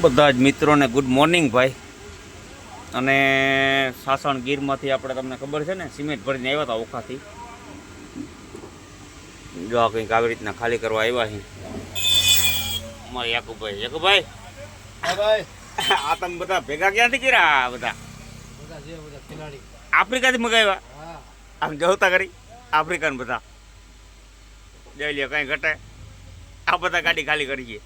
બધા જ મિત્રોને ગુડ મોર્નિંગ ભાઈ. અને સાસણ ગીરમાંથી આપણે તમને ખબર છે ને સિમેન્ટ ભરીને આવ્યા હતા ઓખાથી. જો આ કંઈક આવી રીતના ખાલી કરવા આવ્યા છે. અમારે યાકુભાઈ યાકુભાઈ આ તમે બધા ભેગા ક્યાંથી કર્યા આ બધા? આફ્રિકાથી મગાવ્યા? આમ જવતા કરી? આફ્રિકન બધા? જઈ લ્યો કઈ ઘટે. આ બધા ગાડી ખાલી કરીએ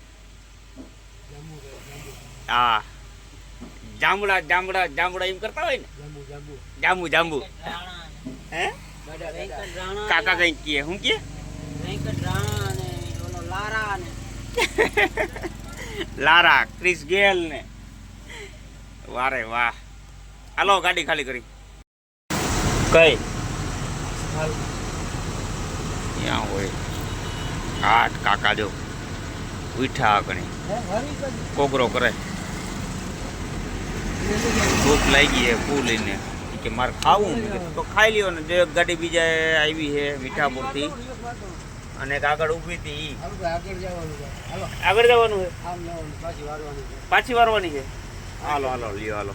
હા જાંબુડા જાંબુડા જાંબુડા એમ કરતા હોય ને? જાંબુ જાંબુ. હે? કાકા કઈ કીએ હું કીએ લારા ક્રિસ ગેલ ને. વારે વાહ. હાલો ગાડી ખાલી કરી. કઈ? ત્યાં હોય? આઠ કાકા જો. ઉઠા કણી કોગરો કરે. ભૂખ લાગી છે ફૂલ લઈને કે મારે ખાવું તો ખાઈ લ્યો ને. જે ગાડી બીજા આવી છે મીઠાપુરથી. અને એક આગળ ઊભી હતી આગળ જવાનું છે? પાછી વારવાની છે. હાલો હાલો, લ્યો, હાલો.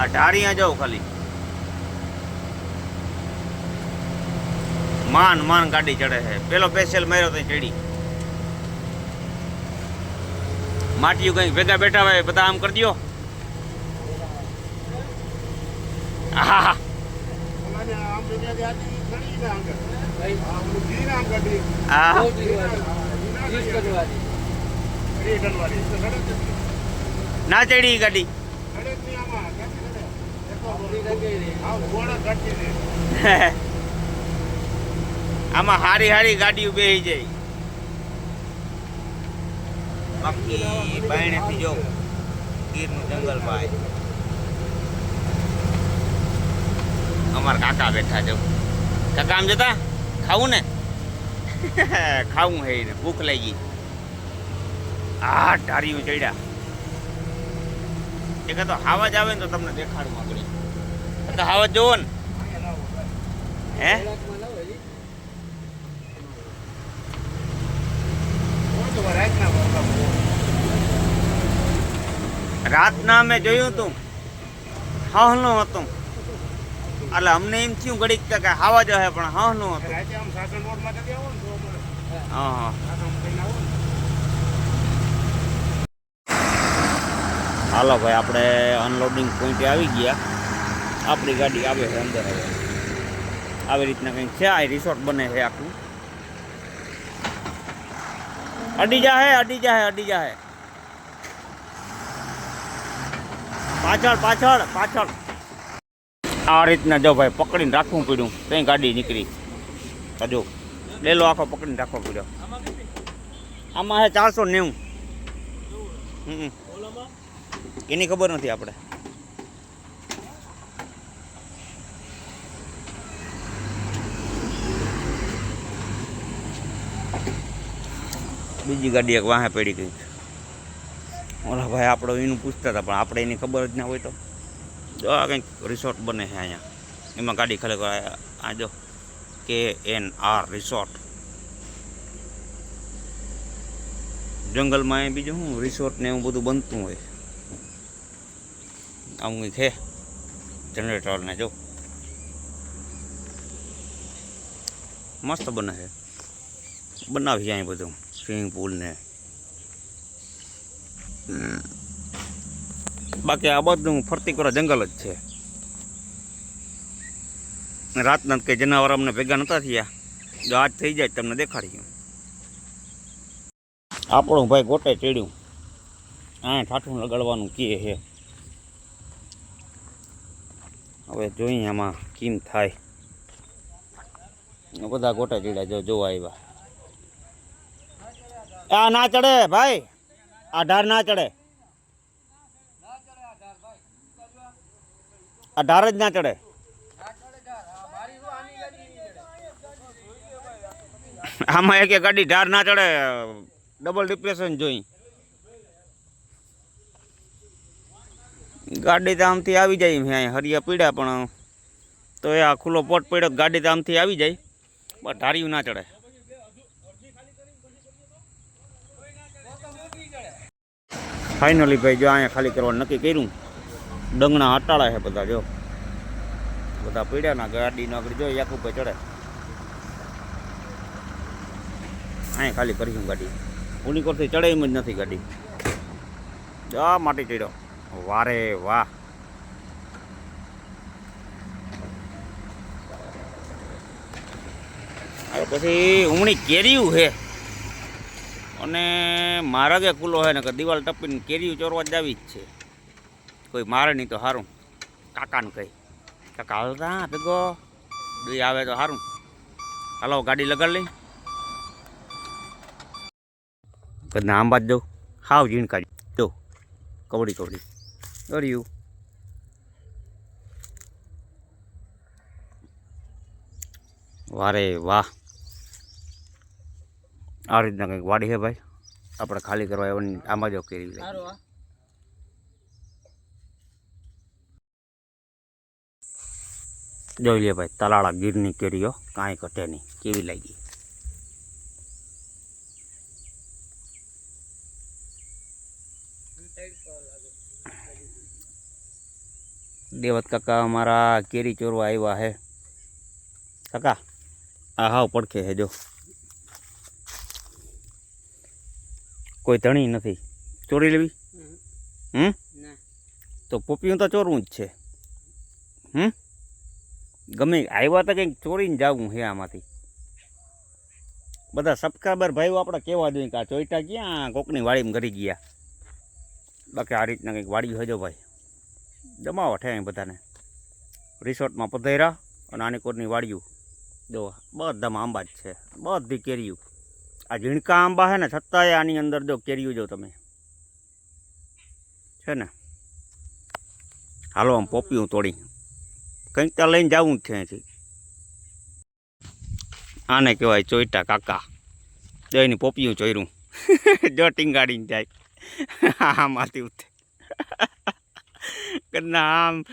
આ ઢાળિયા જાઉં ખાલી. માન માન ગાડી ચડે છે. પેલો પેશિયલ માર્યો તો ચડી. માટીયું કઈ ભેગા બેઠા હોય બધા આમ કરી આહા. આ ના ચડી ગાડી. આમાં હારી હારી ગાડીઓ બેહી જાય. બાકી બાયણેથી જો ગીરનું જંગલ ભાઈ. અમારા કાકા બેઠા છે. કાકા આમ જતા? ખાવું ને? ખાવું હે ને ભૂખ લાગી. આ ઢારીઓ ચડ્યા. એક તો હાવા જ આવે ને તો તમને દેખાડું આગળ. તો હાવા જોવો ને. હે? રાતના મેં જોયું તું. હહનું હતું. એટલે અમને એમ થયું ઘડીક કે હાવા જ હે પણ હહનું હતું. હા હા. હાલો ભાઈ આપણે અનલોડિંગ પોઈન્ટ આવી ગયા. આપણી ગાડી આવે છે અંદર હવે. આવી રીતના કંઈક છે આ રિસોર્ટ બને છે આખું. અડી જાહે અડી જાહે અડી જાહે પાછળ પાછળ પાછળ. આ રીતના જો ભાઈ પકડીને રાખવું પડ્યું. કઈ ગાડી નીકળી. હજુ લેલો આખો પકડીને રાખવો પડ્યો. આમાં હે ચારસો નેવું. એની ખબર નથી આપણે. બીજી ગાડી એક વાહે પડી ગઈ. ઓલા ભાઈ આપણો એનું પૂછતા હતા, પણ આપણે એની ખબર જ ના હોય તો. જો આ કંઈક રિસોર્ટ બને છે અહીંયા. એમાં ગાડી ખાલી કરાય. આ જો કે એન આર રિસોર્ટ જંગલમાં એ બીજું શું રિસોર્ટ ને એવું બધું બનતું હોય. આવું કંઈક છે જનરેટર ને જો. મસ્ત બને છે. બનાવી અહીં બધું. સ્વિમિંગ પુલને. બાકી આ બધું ફરતી કોરા જંગલ જ છે. રાતના કંઈ જનાવર અમને ભેગા નતા થયા. જો આજ થઈ જાય તમને દેખાડી આપણું ભાઈ ગોટે ચડ્યું. આ ઠાઠું લગાડવાનું કે છે હવે જોઈએ આમાં કેમ થાય. બધા ગોટા ચીડ્યા, જો જોવા આવ્યા. આ ના ચડે ભાઈ આ ઢાર ના ચડે આ ઢાર જ ના ચડે આમાં એક એક ગાડી ઢાર ના ચડે ડબલ ડિપ્રેશન જોઈ. ગાડી તો આમથી આવી જાય મેં અહીંયા, હરિયા પીડ્યા પણ તો એ આ ખુલ્લો પોટ પડ્યો તો ગાડી તો આમથી આવી જાય બસ ઢાર્યું ના ચડે. ફાઇનલી ભાઈ, જો અહીંયા ખાલી કરવાનું નક્કી કર્યું. ડંગણા અટાળા છે બધા, જો. બધા પીડ્યા ના ગાડીનો આગળ જો, યાક ભાઈ ચડે. અહીંયા ખાલી કરીશું ગાડી. ઉનીકોરથી ચડે એમ જ નથી ગાડી. જા માટી ચડ્યો. વારે વાહ. પછી ઉમણી કેરીયું છે. અને મારા જે કુલો હોય ને કે દિવાલ ટપીને કેરીઓ ચોરવા જ આવી જ છે. કોઈ મારે નહીં તો સારું કાકાને કહી. કાકા હાલતા ભેગો. દુઈ આવે તો સારું હાલો, ગાડી લગાડ લઈ. કદના આંબા જ દઉં. હાવ ઝીણકા જો, કવડી કવડી. દોર્યું. વારે વાહ. આ રીતના કંઈક વાડી છે ભાઈ. આપણે ખાલી કરવા એવાની આમાં જ કેરી. જોઈ લે ભાઈ તલાળા ગીરની કેરીઓ કાંઈ ઘટે નહીં. કેવી લાગી? દેવત કાકા અમારા કેરી ચોરવા આવ્યા હે કાકા આ હાવ પડખે હે જો. કોઈ ધણી નથી. ચોરી લેવી? હમ? તો પોપિયું તો ચોરવું જ છે. હમ? ગમે આવ્યા તો કંઈક ચોરીને જવું હે આમાંથી. બધા સબસ્ક્રાઈબર ભાઈઓ આપણે કહેવા જોઈએ કે આ ચોઈટા ક્યાં કોકની વાડીમાં કરી ગયા? બાકી આ રીતના કંઈક વાડી હજો ભાઈ. જમાવટ હે બધાને. રિસોર્ટમાં પધેરા અને આની કોરની વાડીયું. જો બધામાં આંબા જ છે. બધી કેરીયું આ ઝીણકા આંબા છે ને, છતાંય આની અંદર જો કેરીઓ જો તમે. છે ને? હાલો, આમ પોપિયું તોડી. કંઈક ત્યાં લઈને જવું જ છે અહીંથી. આને કહેવાય ચોઈટા કાકા. દહીંની પોપિયું ચોર્યું જો ટીંગાડીને જાય. આમાંથી ઉઠે કદના આમ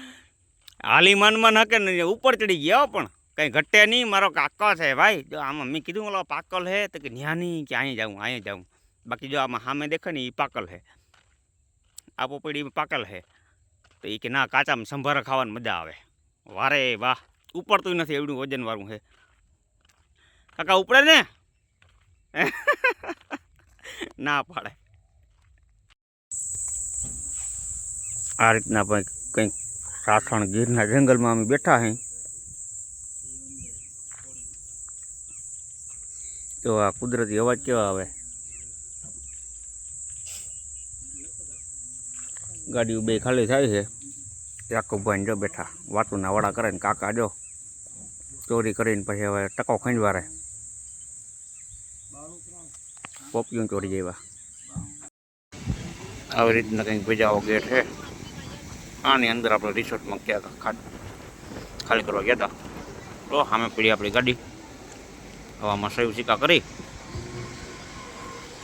હાલી મનમાં હકે ને, ઉપર ચડી ગયા પણ. કંઈ ઘટે નહીં, મારો કાકો છે ભાઈ. જો આમાં મેં કીધું, ઓલો પાકલ હે. તો કે, ન્યા નહીં, કે અહીંયા જાઉં અહીંયા જાઉં. બાકી જો આમાં સામે દેખે ને એ પાકલ હે. આ પોપડી પાકલ હે. તો એ કે, ના, કાચામાં સંભાર ખાવાની મજા આવે. વારે, વાહ. ઉપડતું નથી, એવડું વજનવાળું હે. કાકા, ઉપડે ને? ના પાડે. આ રીતના કંઈક સાસણ ગીરના જંગલમાં અમે બેઠા હઈ આ કુદરતી અવાજ કેવા આવે? ગાડીઓ બે ખાલી થાય છે. યાકુબભાઈ જો બેઠા, વાતુના વડા કરે ને કાકા જો. ચોરી કરીને પછી હવે ટકો ખંજવારે. પોપિયું ચોરી જેવા. આવી રીતના કંઈક બીજાઓ ગેટ છે. આની અંદર આપણે રિસોર્ટમાં ગયા ખાલી કરવા ગયા હતા તો સામે પડી આપણી ગાડી. હવામાં સયું સિક્કા કરી.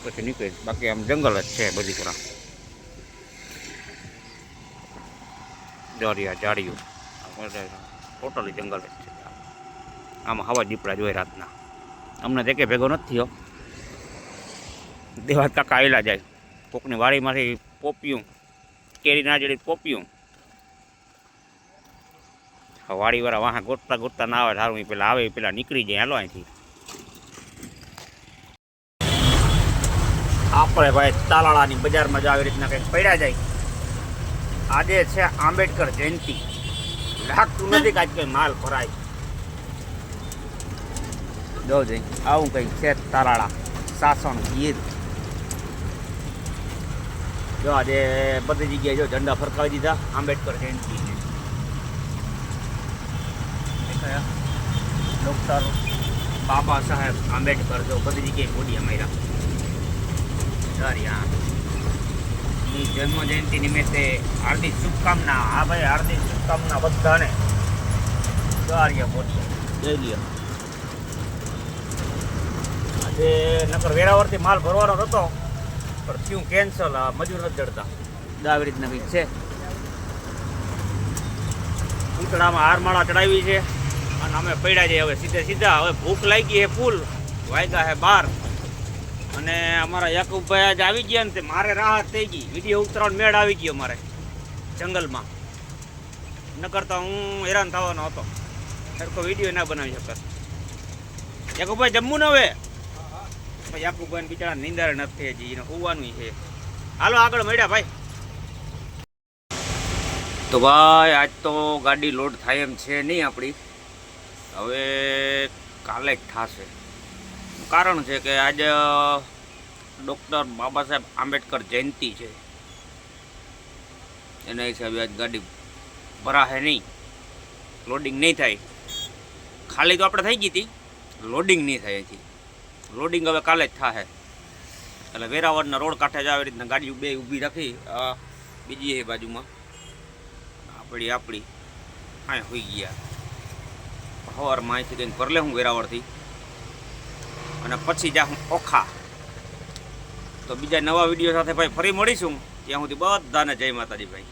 પછી નીકળી બાકી આમ જંગલ જ છે બધી પૂરા દરિયા ઝાડીઓ. ટોટલી જંગલ જ છે. આમાં હવા દીપડા જોઈએ રાતના. અમને કે ભેગો નથી થયો. દેવાત કાકા આવેલા જાય. કોકની વાડીમાંથી પોપિયું, કેરી ના જડી પોપિયું. વાડીવાળા વાહ ગોતતા ગોતતા ના આવે સારું પેલા આવે પેલા નીકળી જાય. હાલો અહીંથી. આપણે ભાઈ તાલાળાની બજારમાં જ આવી રીતના કંઈક પડ્યા જાય. આજે છે આંબેડકર જયંતિ. લાગતું નથી કે આજ કંઈ માલ ભરાય. જો જઈ આવું કંઈક છે તાલાળા સાસણ ગીર. જો આજે બધી જગ્યાએ જો ઝંડા ફરકાવી દીધા આંબેડકર જયંતિ ડૉક્ટર બાબા સાહેબ આંબેડકર જો બધી જગ્યાએ બોડિયા માર્યા. સારી હા જન્મ જયંતિ નિમિત્તે હાર્દિક શુભકામના. હા ભાઈ હાર્દિક શુભકામના બધાને. સારી લ્યો. આજે નકર વેરાવરથી માલ ભરવાનો હતો પણ થયું કેન્સલ આ મજૂર નથી જડતા. આવી રીતના કંઈક છે? પૂતળામાં હારમાળા ચડાવી છે અને અમે પડ્યા છે હવે સીધે સીધા. હવે ભૂખ લાગી છે ફૂલ. વાગ્યા છે બાર. અને અમારા યાકુબભાઈ આજે આવી ગયા ને તે મારે રાહત થઈ ગઈ. વીડિયો ઉતરાણ મેળ આવી ગયો મારે જંગલમાં. ન કરતા હું હેરાન થવાનો હતો. સરખો વીડિયો ના બનાવી શકત યાકુબભાઈ જમવું ને હવે યાકુબભાઈ બિચારા નિંદર નથી હજી, એને હોવાનું છે. હાલો આગળ મળ્યા ભાઈ. તો ભાઈ, આજ તો ગાડી લોડ થાય એમ છે નહીં આપણી. હવે કાલે જ થશે. કારણ છે કે આજે ડૉક્ટર બાબા સાહેબ આંબેડકર જયંતિ છે. એના હિસાબે આજ ગાડી ભરાશે નહીં. લોડિંગ નહીં થાય. ખાલી તો આપણે થઈ ગઈ હતી. લોડિંગ નહીં થાય અહીંથી. લોડિંગ હવે કાલે જ થશે એટલે વેરાવળના રોડ કાંઠે જ આવી રીતના ગાડી બે ઊભી રાખી બીજી એ બાજુમાં. આપણી આપણી હા હોઈ ગયા. સવારમાં અહીંથી કંઈક ભર લે હું વેરાવળથી. અને પછી જા હું ઓખા. તો બીજા નવા વીડિયો સાથે ભાઈ ફરી મળીશું. ત્યાં સુધી બધાને જય માતાજી ભાઈ.